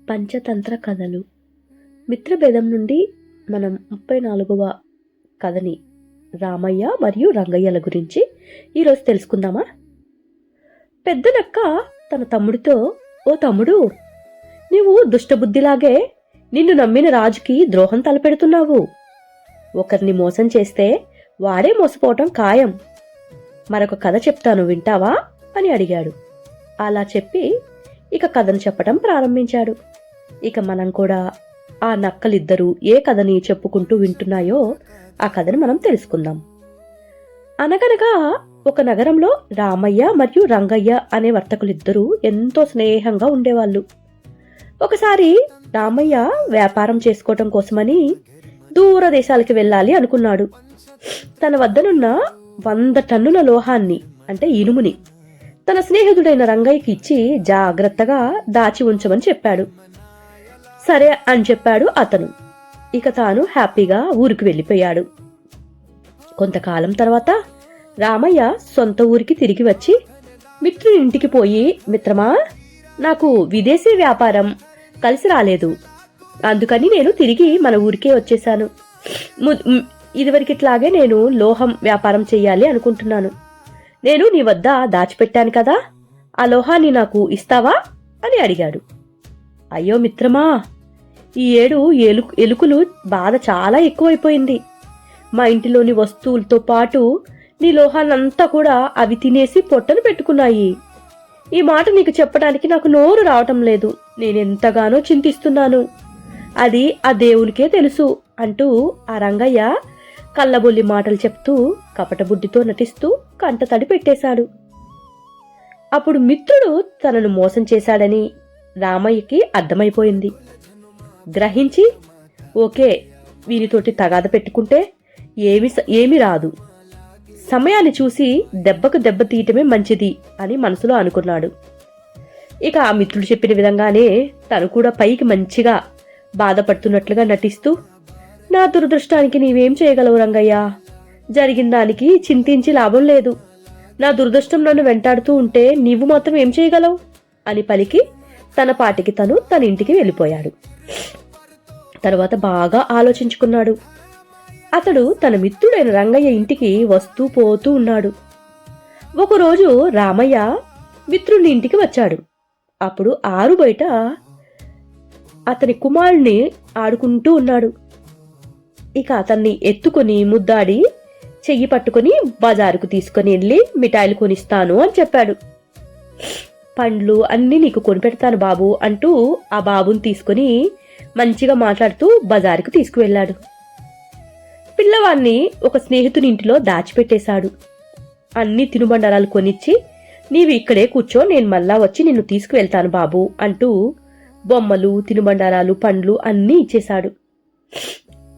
పంచతంత్ర కథలు. మిత్రభేదం నుండి మనం ముప్పై నాలుగవ కథని రామయ్య మరియు రంగయ్యల గురించి ఈరోజు తెలుసుకుందామా? పెద్దనక్క తన తమ్ముడితో ఓ తమ్ముడు నీవు దుష్టబుద్ధిలాగే నిన్ను నమ్మిన రాజుకి ద్రోహం తలపెడుతున్నావు. ఒకరిని మోసం చేస్తే వాడే మోసపోవటం ఖాయం. మరొక కథ చెప్తాను వింటావా? అని అడిగాడు. అలా చెప్పి ఇక కథను చెప్పడం ప్రారంభించాడు. ఇక మనం కూడా ఆ నక్కలిద్దరూ ఏ కథని చెప్పుకుంటూ వింటున్నాయో ఆ కథని మనం తెలుసుకుందాం. అనగనగా ఒక నగరంలో రామయ్య మరియు రంగయ్య అనే వర్తకులిద్దరూ ఎంతో స్నేహంగా ఉండేవాళ్ళు. ఒకసారి రామయ్య వ్యాపారం చేసుకోవటం కోసమని దూర దేశాలకి వెళ్ళాలి అనుకున్నాడు. తన వద్దనున్న వంద టన్నుల లోహాన్ని అంటే ఇనుముని తన స్నేహితుడైన రంగయ్యకి ఇచ్చి జాగ్రత్తగా దాచి ఉంచమని చెప్పాడు. సరే అని చెప్పాడు అతను. ఇక తాను హ్యాపీగా ఊరికి వెళ్ళిపోయాడు. కొంతకాలం తర్వాత రామయ్య సొంత ఊరికి తిరిగి వచ్చి మిత్రుని ఇంటికి పోయి మిత్రమా నాకు విదేశీ వ్యాపారం కలిసి రాలేదు. అందుకని నేను తిరిగి మన ఊరికే వచ్చేసాను ఇదివరకిట్లాగే నేను లోహం వ్యాపారం చేయాలి అనుకుంటున్నాను. నేను నీ వద్ద దాచిపెట్టాను కదా ఆ లోహాన్ని నాకు ఇస్తావా? అని అడిగాడు. అయ్యో మిత్రమా ఈ ఏడు ఎలు ఎలుకలు బాధ చాలా ఎక్కువైపోయింది. మా ఇంటిలోని వస్తువులతో పాటు నీ లోహాన్నంతా కూడా అవి తినేసి పొట్టను పెట్టుకున్నాయి. ఈ మాట నీకు చెప్పడానికి నాకు నోరు రావటం లేదు. నేనెంతగానో చింతిస్తున్నాను. అది ఆ దేవునికే తెలుసు అంటూ ఆ రంగయ్య కళ్ళబొల్లి మాటలు చెప్తూ కపటబుడ్డితో నటిస్తూ కంట తడి పెట్టేశాడు. అప్పుడు మిత్రుడు తనను మోసం చేశాడని రామయ్యకి అర్థమైపోయింది. గ్రహించి ఓకే వీనితోటి తగాద పెట్టుకుంటే ఏమి స- ఏమి రాదు. సమయాన్ని చూసి దెబ్బకు దెబ్బ తీయటమే మంచిది అని మనసులో అనుకున్నాడు. ఇక ఆ మిత్రుడు చెప్పిన విధంగానే తను కూడా పైకి మంచిగా బాధపడుతున్నట్లుగా నటిస్తూ నా దురదృష్టానికి నీవేం చేయగలవు రంగయ్య? జరిగిన దానికి చింతించి లాభం లేదు. నా దురదృష్టం నన్ను వెంటాడుతూ ఉంటే నీవు మాత్రం ఏం చేయగలవు? అని పలికి తన పాటికి తను తన ఇంటికి వెళ్ళిపోయాడు. తరువాత బాగా ఆలోచించుకున్నాడు. అతడు తన మిత్రుడైన రంగయ్య ఇంటికి వస్తూ పోతూ ఉన్నాడు. ఒకరోజు రామయ్య మిత్రుడి ఇంటికి వచ్చాడు. అప్పుడు ఆరు బయట అతని కుమారుణ్ణి ఆడుకుంటూ ఉన్నాడు. ఇక అతన్ని ఎత్తుకొని ముద్దాడి చెయ్యి పట్టుకొని బజారుకు తీసుకొని వెళ్ళి మిఠాయిలు కొనిస్తాను అని చెప్పాడు. పండ్లు అన్నీ నీకు కొనిపెడతాను బాబు అంటూ ఆ బాబుని తీసుకొని మంచిగా మాట్లాడుతూ బజారుకు తీసుకువెళ్ళాడు. పిల్లవాణ్ణి ఒక స్నేహితుని ఇంటిలో దాచిపెట్టేశాడు. అన్ని తినుబండారాలు కొనిచ్చి నీవు ఇక్కడే కూర్చో నేను మళ్ళా వచ్చి నిన్ను తీసుకువెళ్తాను బాబు అంటూ బొమ్మలు తినుబండారాలు పండ్లు అన్నీ ఇచ్చేశాడు.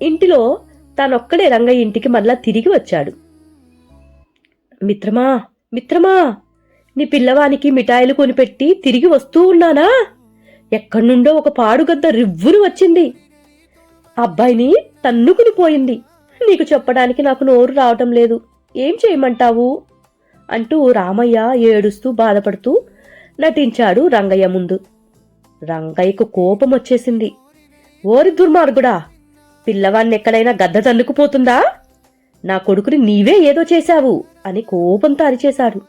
ఇంటిలో తానొక్కడే రంగయ్య ఇంటికి మళ్ళా తిరిగి వచ్చాడు. మిత్రమా మిత్రమా నీ పిల్లవానికి మిఠాయిలు కొనిపెట్టి తిరిగి వస్తూ ఉన్నానా? ఎక్కడి నుండో ఒక పాడుగద్ద రివ్వురు వచ్చింది. అబ్బాయిని తన్నుకుని పోయింది. నీకు చెప్పడానికి నాకు నోరు రావటం లేదు. ఏం చేయమంటావు? అంటూ రామయ్య ఏడుస్తూ బాధపడుతూ నటించాడు రంగయ్య ముందు. రంగయ్యకు కోపం వచ్చేసింది. ఓరి దుర్మార్గుడా పిల్లవాణ్ణి ఎక్కడైనా గద్ద తన్నుకుపోతుందా నా కొడుకుని నీవే ఏదో చేశావు అని కోపంతో అరిచేశాడు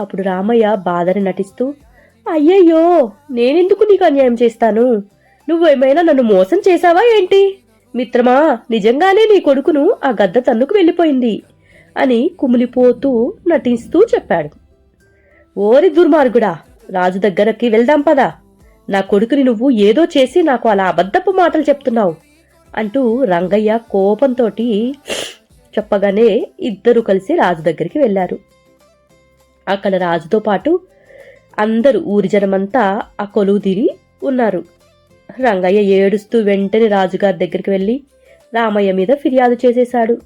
అప్పుడు రామయ్య బాధని నటిస్తూ అయ్యయ్యో నేనెందుకు నీకు అన్యాయం చేస్తాను? నువ్వేమైనా నన్ను మోసం చేశావా ఏంటి? మిత్రమా నిజంగానే నీ కొడుకును ఆ గద్ద తన్నుకు వెళ్ళిపోయింది అని కుమిలిపోతూ నటిస్తూ చెప్పాడు. ఓరి దుర్మార్గుడా రాజు దగ్గరకి వెళ్దాం పదా. నా కొడుకుని నువ్వు ఏదో చేసి నాకు అలా అబద్ధపు మాటలు చెప్తున్నావు. అంటూ రంగయ్య కోపంతోటి చెప్పగానే ఇద్దరు కలిసి రాజు దగ్గరికి వెళ్ళారు. అక్కడ రాజుతో పాటు అందరు ఊరి జనమంతా ఆ కొలువు తీరి ఉన్నారు. రంగయ్య ఏడుస్తూ వెంటనే రాజుగారి దగ్గరికి వెళ్ళి రామయ్య మీద ఫిర్యాదు చేసేశాడు.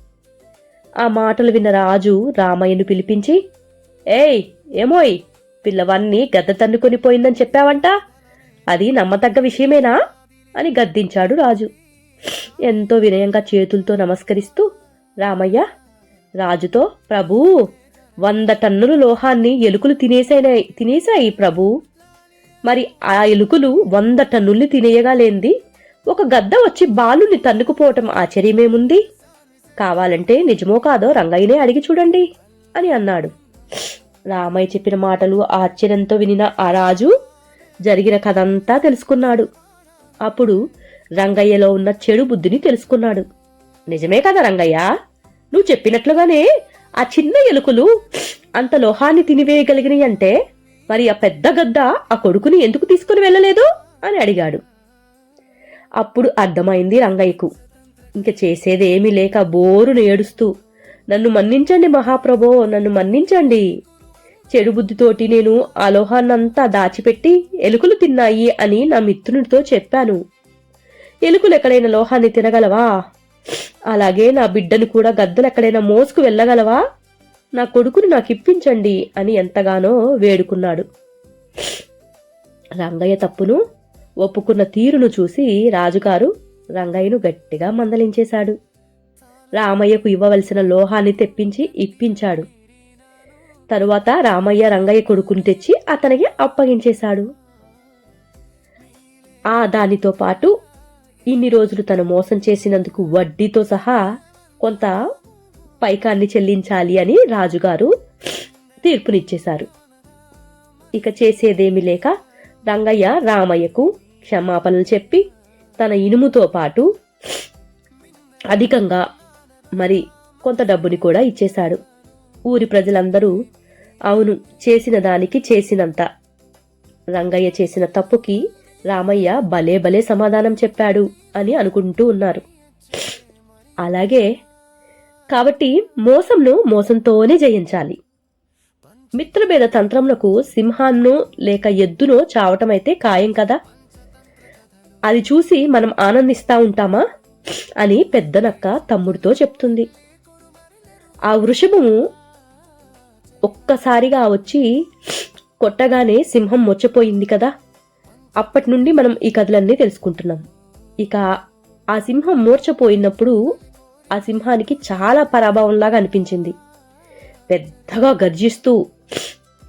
ఆ మాటలు విన్న రాజు రామయ్యను పిలిపించి ఏయ్ ఏమోయ్ పిల్లవాన్ని గద్ద తన్నుకొని పోయిందని చెప్పావంట? అది నమ్మతగ్గ విషయమేనా? అని గద్దించాడు రాజు. ఎంతో వినయంగా చేతులతో నమస్కరిస్తూ రామయ్య రాజుతో ప్రభూ వంద టన్నుల లోహాన్ని ఎలుకలు తినేసాయి తినేశాయి ప్రభూ. మరి ఆ ఎలుకలు వంద టన్నుల్ని తినేయగా లేంది. ఒక గద్ద వచ్చి బాలుని తన్నుకుపోవటం ఆశ్చర్యమేముంది? కావాలంటే నిజమో కాదో రంగయ్యనే అడిగి చూడండి అని అన్నాడు. రామయ్య చెప్పిన మాటలు ఆశ్చర్యంతో వినిన ఆ రాజు జరిగిన కథంతా తెలుసుకున్నాడు. అప్పుడు రంగయ్యలో ఉన్న చెడు బుద్ధిని తెలుసుకున్నాడు. నిజమే కదా రంగయ్య? నువ్వు చెప్పినట్లుగానే ఆ చిన్న ఎలుకలు అంత లోహాన్ని తినివేయగలిగినాయి అంటే మరి ఆ పెద్ద గద్ద ఆ కొడుకుని ఎందుకు తీసుకుని వెళ్ళలేదు? అని అడిగాడు. అప్పుడు అర్థమైంది రంగయ్యకు. ఇంక చేసేదేమీ లేక బోరును ఏడుస్తూ నన్ను మన్నించండి మహాప్రభో నన్ను మన్నించండి. చెడు బుద్ధితోటి నేను ఆ లోహాన్నంతా దాచిపెట్టి ఎలుకలు తిన్నాయి అని నా మిత్రునితో చెప్పాను. ఎలుకలు ఎక్కడైనా లోహాన్ని తినగలవా? అలాగే నా బిడ్డను కూడా గద్దలు ఎక్కడైనా మోసుకు వెళ్ళగలవా? నా కొడుకును నాకు ఇప్పించండి అని ఎంతగానో వేడుకున్నాడు. రంగయ్య తప్పును ఒప్పుకున్న తీరును చూసి రాజుగారు రంగయ్యను గట్టిగా మందలించేశాడు. రామయ్యకు ఇవ్వవలసిన లోహాన్ని తెప్పించి ఇప్పించాడు. తరువాత రామయ్య రంగయ్య కొడుకుని తెచ్చి అతనికి అప్పగించేశాడు. ఆ దానితో పాటు ఇన్ని రోజులు తను మోసం చేసినందుకు వడ్డీతో సహా కొంత పైకాన్ని చెల్లించాలి అని రాజుగారు తీర్పునిచ్చేశారు. ఇక చేసేదేమీ లేక రంగయ్య రామయ్యకు క్షమాపణలు చెప్పి తన ఇనుముతో పాటు అధికంగా మరి కొంత డబ్బుని కూడా ఇచ్చేశాడు. ఊరి ప్రజలందరూ అవును చేసిన దానికి చేసినంత. రంగయ్య చేసిన తప్పుకి రామయ్య భలే భలే సమాధానం చెప్పాడు అని అనుకుంటూ ఉన్నారు. అలాగే కాబట్టి మోసంను మోసంతోనే జయించాలి. మిత్రభేద తంత్రములకు సింహాన్ను లేక ఎద్దునో చావటమైతే ఖాయం కదా? అది చూసి మనం ఆనందిస్తా ఉంటామా? అని పెద్దనక్క తమ్ముడితో చెప్తుంది. ఆ వృషభము ఒక్కసారిగా వచ్చి కొట్టగానే సింహం మొచ్చపోయింది కదా? అప్పటి నుండి మనం ఈ కథలన్నీ తెలుసుకుంటున్నాం. ఇక ఆ సింహం మూర్చపోయినప్పుడు ఆ సింహానికి చాలా పరాభవంలాగా అనిపించింది. పెద్దగా గర్జిస్తూ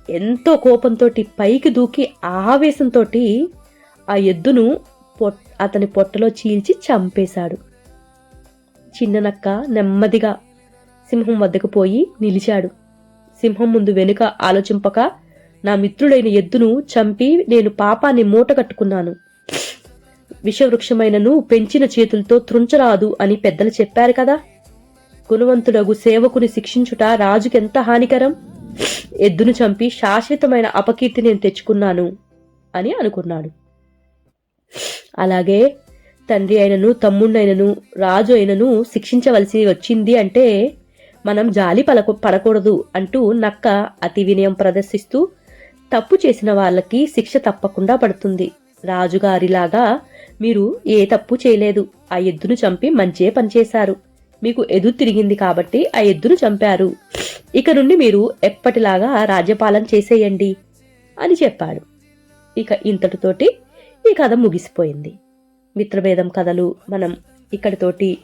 ఎంతో కోపంతో పైకి దూకి ఆవేశంతో ఆ ఎద్దును పొట్ అతని పొట్టలో చీల్చి చంపేశాడు. చిన్ననక్క నెమ్మదిగా సింహం వద్దకు పోయి నిలిచాడు. సింహం ముందు వెనుక ఆలోచింపక నా మిత్రుడైన ఎద్దును చంపి నేను పాపాన్ని మూట కట్టుకున్నాను విషవృక్షమైనను పెంచిన చేతులతో త్రుంచరాదు అని పెద్దలు చెప్పారు కదా. గుణవంతుడగు సేవకుని శిక్షించుట రాజుకెంత హానికరం? ఎద్దును చంపి శాశ్వతమైన అపకీర్తి నేను తెచ్చుకున్నాను అని అనుకున్నాడు. అలాగే తండ్రి అయినను తమ్ముడైనను రాజు అయినను శిక్షించవలసి వచ్చింది అంటే మనం జాలి పలకు పడకూడదు అంటూ నక్క అతి వినయం ప్రదర్శిస్తూ తప్పు చేసిన వాళ్ళకి శిక్ష తప్పకుండా పడుతుంది. రాజుగారిలాగా మీరు ఏ తప్పు చేయలేదు. ఆ ఎద్దును చంపి మంచే పనిచేశారు. మీకు ఎదురు తిరిగింది కాబట్టి ఆ ఎద్దును చంపారు. ఇక నుండి మీరు ఎప్పటిలాగా రాజ్యపాలన చేసేయండి అని చెప్పాడు. ఇక ఇంతటితోటి ఈ కథ ముగిసిపోయింది. మిత్రభేదం కథలు మనం ఇక్కడితోటి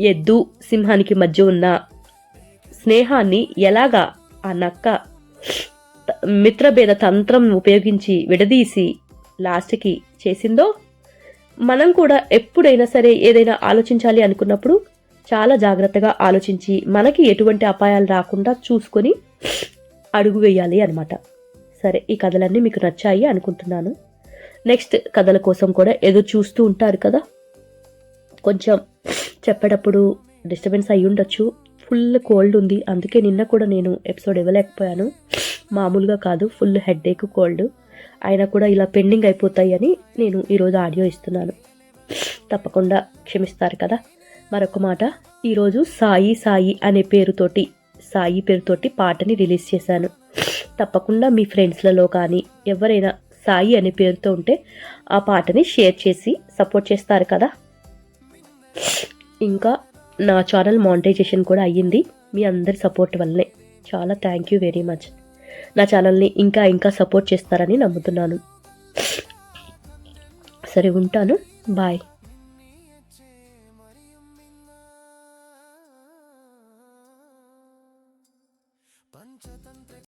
ఎద్దు సింహానికి మధ్య ఉన్న స్నేహాన్ని ఎలాగా ఆ నక్క మిత్రభేద తంత్రం ఉపయోగించి విడదీసి లాస్ట్కి చేసిందో మనం కూడా ఎప్పుడైనా సరే ఏదైనా ఆలోచించాలి అనుకున్నప్పుడు చాలా జాగ్రత్తగా ఆలోచించి మనకి ఎటువంటి అపాయాలు రాకుండా చూసుకొని అడుగు వేయాలి అనమాట సరే ఈ కథలన్నీ మీకు నచ్చాయి అనుకుంటున్నాను. నెక్స్ట్ కథల కోసం కూడా ఏదో చూస్తూ ఉంటారు కదా. కొంచెం చెప్పేటప్పుడు డిస్టర్బెన్స్ అయ్యి ఉండొచ్చు ఫుల్ కోల్డ్ ఉంది. అందుకే నిన్న కూడా నేను ఎపిసోడ్ ఇవ్వలేకపోయాను. మామూలుగా కాదు ఫుల్ హెడ్ కోల్డ్ అయినా కూడా ఇలా పెండింగ్ అయిపోతాయి అని నేను ఈరోజు ఆడియో ఇస్తున్నాను. తప్పకుండా క్షమిస్తారు కదా. మరొక మాట ఈరోజు సాయి సాయి అనే పేరుతోటి సాయి పేరుతోటి పాటని రిలీజ్ చేశాను. తప్పకుండా మీ ఫ్రెండ్స్లలో కానీ ఎవరైనా సాయి అనే పేరుతో ఉంటే ఆ పాటని షేర్ చేసి సపోర్ట్ చేస్తారు కదా. ఇంకా నా ఛానల్ మానిటైజేషన్ కూడా అయ్యింది. మీ అందరి సపోర్ట్ వల్లనే. చాలా థ్యాంక్ యూ వెరీ మచ్ నా ఛానల్ని ఇంకా ఇంకా సపోర్ట్ చేస్తారని నమ్ముతున్నాను. సరే ఉంటాను. బాయ్.